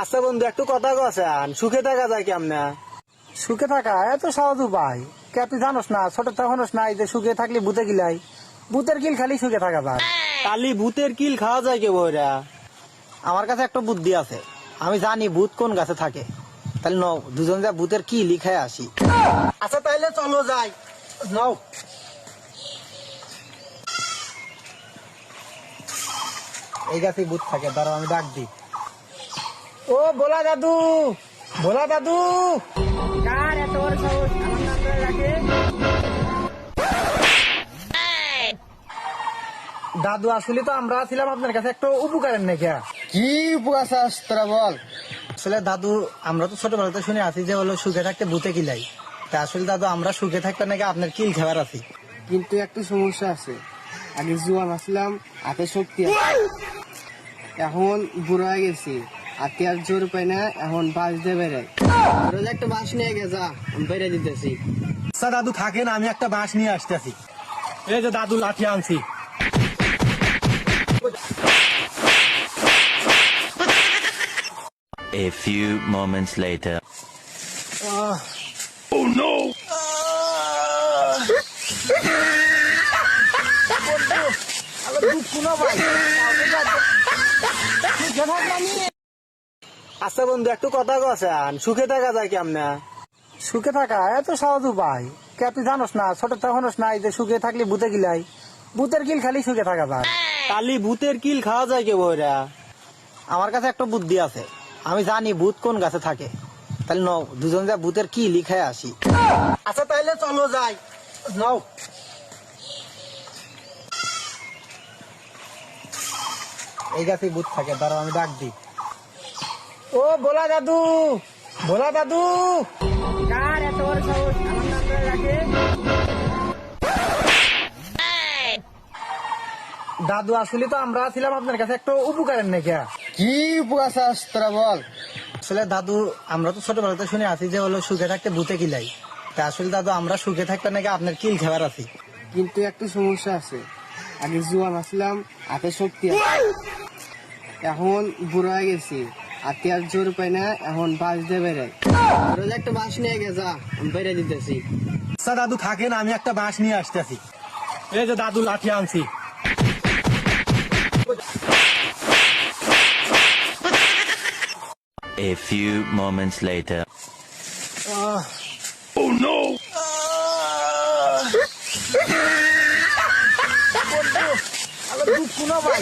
আচ্ছা বন্ধু একটু কথা কছেন সুখে থাকা যায় কেমনে? সুখে থাকা এত সহজ উপায়। কে তুই জানোস না ছোট তখনস নাই যে সুখে থাকলে ভূতে গিলাই। ভূতের কিল খালি সুখে থাকা যায়। কালি ভূতের কিল খাওয়া যায় কে বইরা? আমার কাছে একটা বুদ্ধি আছে। আমি জানি ভূত কোন গাছে থাকে। তাহলে ন দুজন যা ভূতের কি লিখায় আসি। আচ্ছা তাইলে চলো যাই। নাও। এই গাছে ভূত থাকে দাঁড়াও আমি ডাক দিই। ও ভোলা দাদু ভোলা দাদু। কার এত বড় সাহস? আমার নাম ধরে রাখে। দাদু আসলে তো আমরা ছিলাম আপনার কাছে একটা উপকারের নাকি কি উপকার চাস তোরা বল? আসলে দাদু আমরা তো ছোটবেলাতে শুনে আছি যে হলো সুখে থাকতে ভূতে কিলাই তা আসলে দাদু আমরা সুখে থাকতে নাকি আপনার কিল খাবার আছি? কিন্তু একটা সমস্যা আছে। আগে জুয়ান আসলাম হাতে শক্তি এখন বুড়ো হয়ে গেছি। হাতে আর জোর পাই না এখন বাস দিয়ে বেড়াই। রোজ একটা বাস নিয়ে গে যা আমি বেড়ে দিতেছি। আচ্ছা দাদু থাকেন আমি একটা বাঁশ নিয়ে আসতেছি। এই যে দাদু লাঠি আনছি। A few moments later. আচ্ছা বন্ধু একটু কথা কছেন সুখে থাকা যায় কেমনে? সুখে থাকা এত সহজ উপায়। কে তুই জানোস না ছোট তখনস নাই যে সুখে থাকলে ভূতে গিলাই। ভূতের কিল খালি সুখে থাকা যায়। কালি ভূতের কিল খাওয়া যায় কে বইরা? আমার কাছে একটা বুদ্ধি আছে। আমি জানি ভূত কোন গাছে থাকে। তাহলে ন দুজন যা ভূতের কি লিখায় আসি। আচ্ছা তাইলে চলো যাই। নাও। এই গাছে ভূত থাকে দাঁড়াও আমি ডাক দিই। ও ভোলা দাদু ভোলা দাদু। কার এত বড় সাহস? আমার নাম ধরে রাখে। দাদু আসলে তো আমরা ছিলাম আপনার কাছে একটা উপকারের নাকি? কি উপকার চাস তোরা বল। আসলে দাদু আমরা তো ছোটবেলাতে শুনে আছি যে হলো সুখে থাকতে ভূতে কিলাই তা আসলে দাদু আমরা সুখে থাকতে নাকি আপনার কিল খাবার আছি? কিন্তু একটা সমস্যা আছে। আগে জুয়ান আসলাম হাতে শক্তি এখন বুড়ো হয়ে গেছি। হাতে আর জোর পাই না এখন বাস দিয়ে বেড়াই রোজ একটা বাস নিয়ে গে যা আমি বেড়ে দিতেছি আচ্ছা দাদু থাকেন আমি একটা বাঁশ নিয়ে আসতেছি এই যে দাদু লাঠি আনছি A few moments later. দুঃখ না ভাই